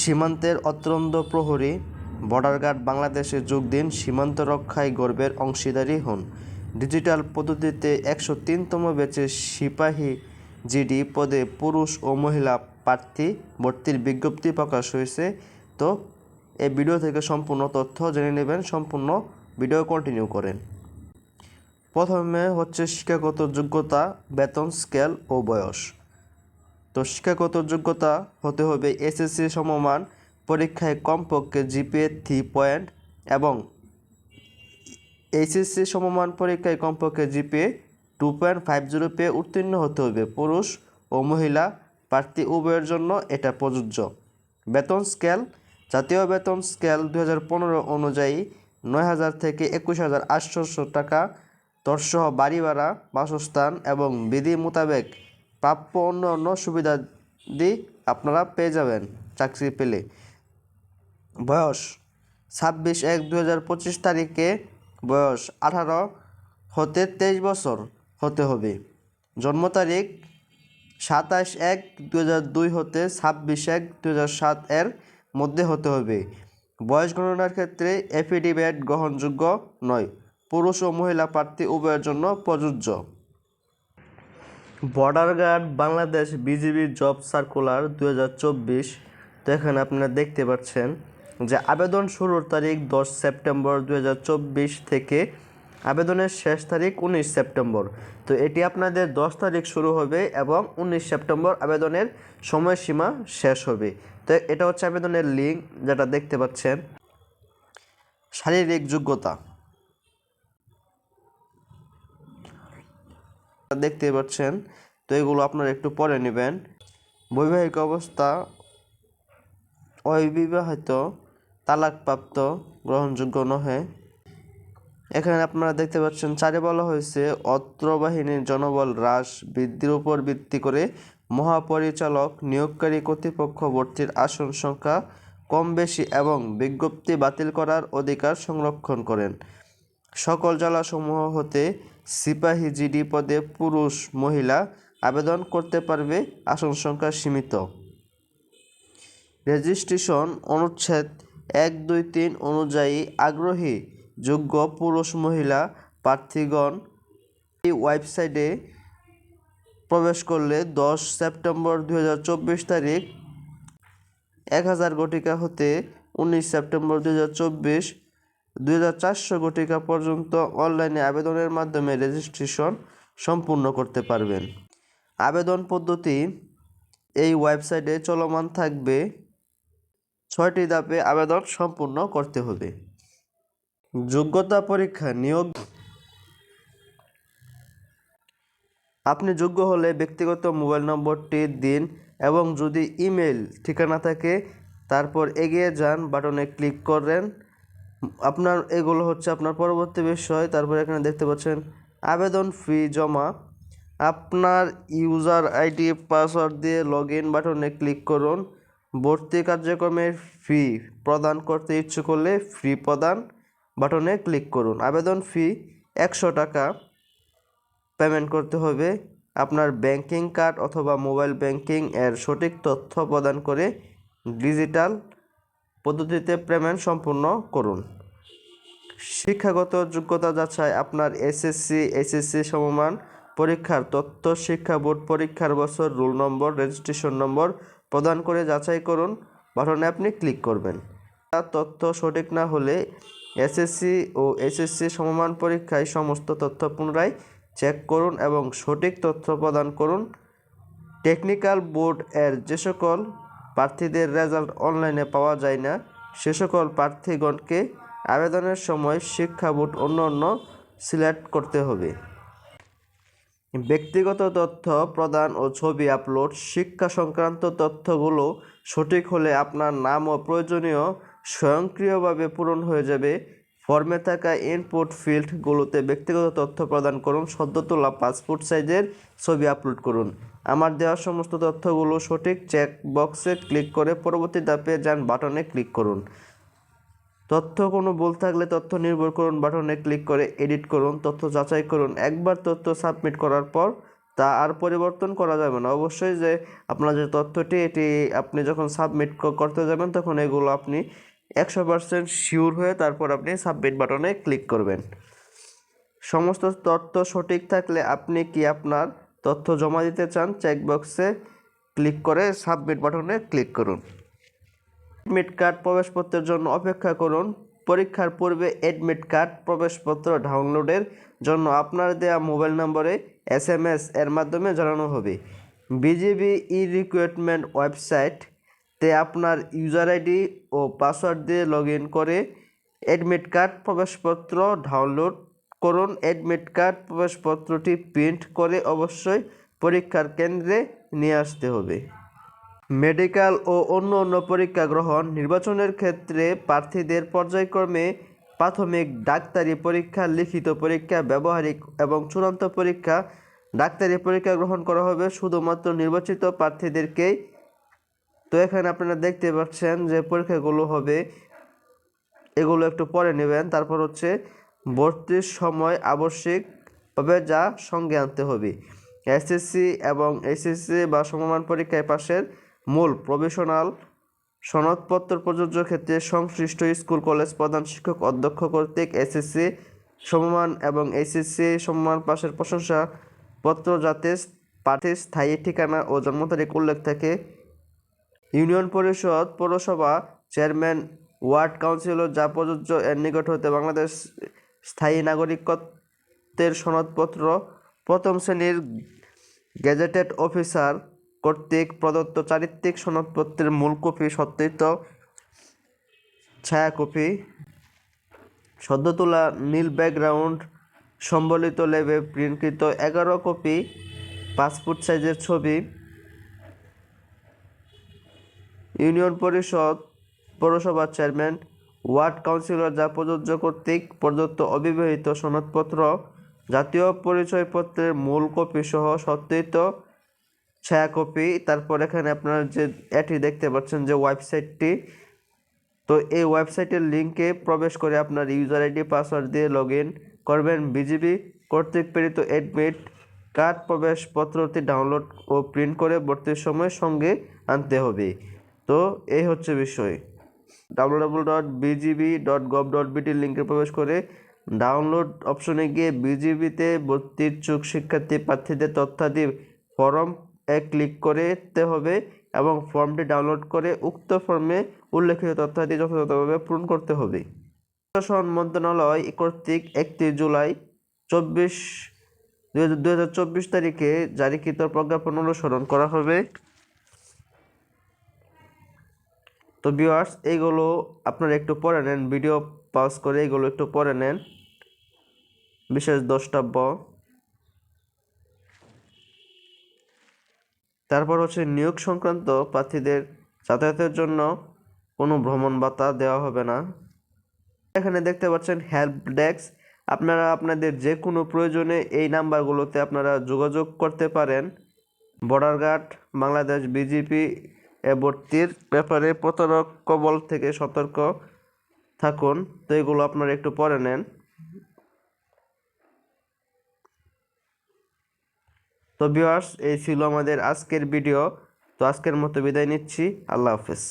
সীমান্তের অত্যন্ত প্রহরী বর্ডার গার্ড বাংলাদেশে যোগ দিন, সীমান্ত রক্ষায় গর্বের অংশীদারী হন। ডিজিটাল পদ্ধতিতে একশো তিনতম ব্যাচের সিপাহী জিডি পদে পুরুষ ও মহিলা প্রার্থী ভর্তির বিজ্ঞপ্তি প্রকাশ হয়েছে। তো এই ভিডিও থেকে সম্পূর্ণ তথ্য জেনে নেবেন, সম্পূর্ণ ভিডিও কন্টিনিউ করেন। প্রথমে হচ্ছে শিক্ষাগত যোগ্যতা, বেতন স্কেল ও বয়স। তো শিক্ষাগত যোগ্যতা হতে হবে এসএসসি সমমান পরীক্ষায় কমপক্ষে জিপিএ থ্রি পয়েন্ট এবং এইচএসসি সমমান পরীক্ষায় কমপক্ষে GPA two point five zero পেয়ে উত্তীর্ণ হতে হবে। পুরুষ ও মহিলা প্রার্থী উভয়ের জন্য এটা প্রযোজ্য। বেতন স্কেল জাতীয় বেতন স্কেল দু হাজার পনেরো অনুযায়ী নয় হাজার থেকে একুশ হাজার আটশোশো টাকা তৎসহ বাড়ি ভাড়া, বাসস্থান এবং বিধি মোতাবেক প্রাপ্য অন্য অন্য সুবিধাদি আপনারা পেয়ে যাবেন চাকরি পেলে। বয়স ছাব্বিশ এক দু হাজার পঁচিশ তারিখে বয়স আঠারো হতে তেইশ বছর হতে হবে। জন্ম তারিখ সাতাশ এক দু হাজার দুই হতে ছাব্বিশ এক দু হাজার সাত এর মধ্যে হতে হবে। বয়স গণনার ক্ষেত্রে এফিডেভিট গ্রহণযোগ্য নয়। পুরুষ ও মহিলা প্রার্থী উভয়ের জন্য প্রযোজ্য। Border guard, Bangladesh BGB job circular দু হাজার চব্বিশ। তো এখানে আপনারা দেখতে পাচ্ছেন যে আবেদন শুরুর তারিখ দশ সেপ্টেম্বর দু হাজার চব্বিশ থেকে আবেদনের শেষ তারিখ উনিশ সেপ্টেম্বর। তো এটি আপনাদের দশ তারিখ শুরু হবে এবং উনিশ সেপ্টেম্বর আবেদনের সময়সীমা শেষ হবে। তো এটা হচ্ছে আবেদনের লিঙ্ক যেটা দেখতে পাচ্ছেন। শারীরিক যোগ্যতা। দেখতে পাচ্ছেন। তো এগুলো আপনারা একটু পরে নেবেন। বৈবাহিক অবস্থা, অবিবাহিত, তালাকপ্রাপ্ত, গ্রহণযোগ্য নহে। এখানে আপনারা দেখতে পাচ্ছেন, চারে বলা হয়েছে, অত্র বাহিনীর জনবল হ্রাস বৃদ্ধির উপর ভিত্তি করে মহাপরিচালক নিয়োগকারী কর্তৃপক্ষ ভর্তির আসন সংখ্যা কম বেশি এবং বিজ্ঞপ্তি বাতিল করার অধিকার সংরক্ষণ করেন। সকল জেলাসমূহ হতে সিপাহী জিডি পদে পুরুষ মহিলা আবেদন করতে পারবে, আসন সংখ্যা সীমিত। রেজিস্ট্রেশন অনুচ্ছেদ এক দুই তিন অনুযায়ী আগ্রহী, যোগ্য পুরুষ মহিলা প্রার্থীগণ এই ওয়েবসাইটে প্রবেশ করলে দশ সেপ্টেম্বর দু হাজার চব্বিশ তারিখ এক হাজার গটিকা হতে উনিশ সেপ্টেম্বর দু হাজার চব্বিশ দুই হাজার চারশো গটিকা পর্যন্ত অনলাইনে আবেদনের মাধ্যমে রেজিস্ট্রেশন সম্পূর্ণ করতে পারবেন। আবেদন পদ্ধতি এই ওয়েবসাইটে চলমান থাকবে। ছয়টি ধাপে আবেদন সম্পূর্ণ করতে হবে। যোগ্যতা পরীক্ষা নিয়োগ। আপনি যোগ্য হলে ব্যক্তিগত মোবাইল নম্বরটি দিন এবং যদি ইমেল ঠিকানা থাকে, তারপর এগিয়ে যান বাটনে ক্লিক করেন আপনার এগুলো হচ্ছে আপনার পরবর্তী বিষয়। তারপর এখানে দেখতে পাচ্ছেন, আবেদন ফি জমা। আপনার ইউজার আইডি পাসওয়ার্ড দিয়ে লগ ইন বাটনে ক্লিক করুন। ভর্তি কার্যক্রমের ফি প্রদান করতে ইচ্ছুক হলে ফি প্রদান বাটনে ক্লিক করুন। আবেদন ফি একশো টাকা পেমেন্ট করতে হবে। আপনার ব্যাংকিং কার্ড অথবা মোবাইল ব্যাংকিং এর সঠিক তথ্য প্রদান করে ডিজিটাল পদ্ধতিতে পেমেন্ট সম্পূর্ণ করুন। শিক্ষাগত যোগ্যতা যাচাই আপনার এসএসসি এসএসসি সমমান পরীক্ষার তথ্য, শিক্ষা বোর্ড পরীক্ষার বছর, রোল নম্বর রেজিস্ট্রেশন নম্বর প্রদান করে যাচাই করুন। বাটনে আপনি ক্লিক করবেন। তার তথ্য সঠিক না হলে এসএসসি ও এসএসসি সমমান পরীক্ষায় সমস্ত তথ্য পুনরায় চেক করুন এবং সঠিক তথ্য প্রদান করুন। টেকনিক্যাল বোর্ড এর যে সকল প্রার্থীদের রেজাল্ট অনলাইনে পাওয়া যায় না। সে সকল প্রার্থীগণকে আবেদনের সময় শিক্ষা বোর্ড অন্য অন্য সিলেক্ট করতে হবে। ব্যক্তিগত তথ্য প্রদান ও ছবি আপলোড, শিক্ষা সংক্রান্ত তথ্যগুলো সঠিক হলে আপনার নাম ও প্রয়োজনীয় স্বয়ংক্রিয়ভাবে পূরণ হয়ে যাবে। ফর্মে থাকা ইনপুট ফিল্ডগুলোতে ব্যক্তিগত তথ্য প্রদান করুন, সদ্য তোলা পাসপোর্ট সাইজের ছবি আপলোড করুন। আমার দেওয়া সমস্ত তথ্যগুলো সঠিক চেক বক্সে ক্লিক করে পরবর্তী ধাপে যান বাটনে ক্লিক করুন। তথ্য কোনো ভুল থাকলে তথ্য নির্ভর করুন বাটনে ক্লিক করে এডিট করুন, তথ্য যাচাই করুন। একবার তথ্য সাবমিট করার পর তা আর পরিবর্তন করা যাবে না। অবশ্যই যে আপনার যে তথ্যটি, এটি আপনি যখন সাবমিট করতে যাবেন, তখন এগুলো আপনি একশো পার্সেন্ট শিওর হয়ে তারপর আপনি সাবমিট বাটনে ক্লিক করবেন। সমস্ত তথ্য সঠিক থাকলে আপনি কি আপনার তথ্য জমা দিতে চান চেকবক্সে ক্লিক করে সাবমিট বাটনে ক্লিক করুন। অ্যাডমিট কার্ড প্রবেশপত্রের জন্য অপেক্ষা করুন। পরীক্ষার পূর্বে অ্যাডমিট কার্ড প্রবেশপত্র ডাউনলোডের জন্য আপনার দেওয়া মোবাইল নম্বরে এস এম এস এর মাধ্যমে জানানো হবে। বিজিবি ই রিক্রুটমেন্ট ওয়েবসাইটতে আপনার ইউজার আইডি ও পাসওয়ার্ড দিয়ে লগ ইন করে অ্যাডমিট কার্ড প্রবেশপত্র ডাউনলোড করুন অ্যাডমিট কার্ড প্রবেশপত্রটি প্রিন্ট করে অবশ্যই পরীক্ষার কেন্দ্রে নিয়ে আসতে হবে। মেডিকেল ও অন্য অন্য পরীক্ষা গ্রহণ নির্বাচনের ক্ষেত্রে প্রার্থীদের পর্যায়ক্রমে প্রাথমিক ডাক্তারি পরীক্ষা, লিখিত পরীক্ষা, ব্যবহারিক এবং চূড়ান্ত পরীক্ষা। ডাক্তারি পরীক্ষা গ্রহণ করা হবে শুধুমাত্র নির্বাচিত প্রার্থীদেরকেই। তো এখানে আপনারা দেখতে পাচ্ছেন যে পরীক্ষাগুলো হবে, এগুলো একটু পরে নেবেন। তারপর হচ্ছে ভর্তির সময় আবশ্যিকভাবে যা সঙ্গে আনতে হবে। এসএসসি এবং এসএসসি বা সমমান পরীক্ষায় পাশের মূল প্রফেশনাল সনদপত্র প্রযোজ্য ক্ষেত্রে সংশ্লিষ্ট স্কুল, কলেজ প্রধান শিক্ষক, অধ্যক্ষ কর্তৃক এসএসসি সমমান এবং এসএসসি সমমান পাশের প্রশংসা পত্র যাতে প্রার্থীর স্থায়ী ঠিকানা ও জন্ম তারিখ উল্লেখ থাকে। ইউনিয়ন পরিষদ পৌরসভা চেয়ারম্যান, ওয়ার্ড কাউন্সিলর যা প্রযোজ্য এর নিকট হতে বাংলাদেশ স্থায়ী নাগরিকত্বের সনদপত্র প্রথম শ্রেণির গেজেটেড অফিসার কর্তৃক প্রদত্ত চারিত্রিক সনদপত্রের মূল কপি, সত্যায়িত ছায়া কপি সদ্য তোলা নীল ব্যাকগ্রাউন্ড, সম্বলিত লেবে প্রিন্টকৃত এগারো কপি পাসপোর্ট সাইজের ছবি, ইউনিয়ন পরিষদ, পৌরসভার চেয়ারম্যান ওয়ার্ড কাউন্সিলর যা প্রযোজ্য কর্তৃক প্রদত্ত অবিবাহিত সনদপত্র, জাতীয় পরিচয়পত্রের মূল কপি সহ সত্যায়িত ছায়া কপি তারপর এখানে আপনারা যে এটি দেখতে পাচ্ছেন যে ওয়েবসাইটটি, তো এই ওয়েবসাইটের লিঙ্কে প্রবেশ করে আপনার ইউজার আইডি, পাসওয়ার্ড দিয়ে লগ ইন করবেন। বিজিবি কর্তৃক প্রেরিত অ্যাডমিট কার্ড প্রবেশপত্রটি ডাউনলোড ও প্রিন্ট করে ভর্তির সময় সঙ্গে আনতে হবে। তো এই হচ্ছে বিষয়। W dot BGB dot gov dot বিটির লিঙ্কে প্রবেশ করে ডাউনলোড অপশনে গিয়ে বিজিবিতে ভর্তির চুক শিক্ষার্থী প্রার্থীদের তথ্যাদি ফর্ম এ ক্লিক করতে হবে এবং ফর্মটি ডাউনলোড করে উক্ত ফর্মে উল্লেখিত তথ্যাদি যথাযথভাবে পূরণ করতে হবে। প্রশাসন মন্ত্রণালয় কর্তৃক একত্রিশ জুলাই চব্বিশ দু তারিখে জারিকৃত প্রজ্ঞাপন অনুসরণ করা হবে। তো ভিউয়ার্স এইগুলো আপনারা একটু পড়ে নেন ভিডিও পাস করে এইগুলো একটু পড়ে নেন। বিশেষ দ্রষ্টব্য। তারপর হচ্ছে নিয়োগ সংক্রান্ত প্রার্থীদের যাতায়াতের জন্য কোনো ভ্রমণ ভাতা দেওয়া হবে না। এখানে দেখতে পাচ্ছেন হেল্প ডেস্ক আপনারা আপনাদের যে কোনো প্রয়োজনে এই নাম্বারগুলোতে আপনারা যোগাযোগ করতে পারেন। বর্ডার গার্ড বাংলাদেশ বিজেপি এ ভর্তির ব্যাপারে প্রতারক কবল থেকে সতর্ক থাকুন। তো এগুলো আপনারা একটু পরে নেন। তো ভিউয়ার্স এই ছিল আমাদের আজকের ভিডিও তো আজকের মতো বিদায় নিচ্ছি। আল্লাহ হাফেজ।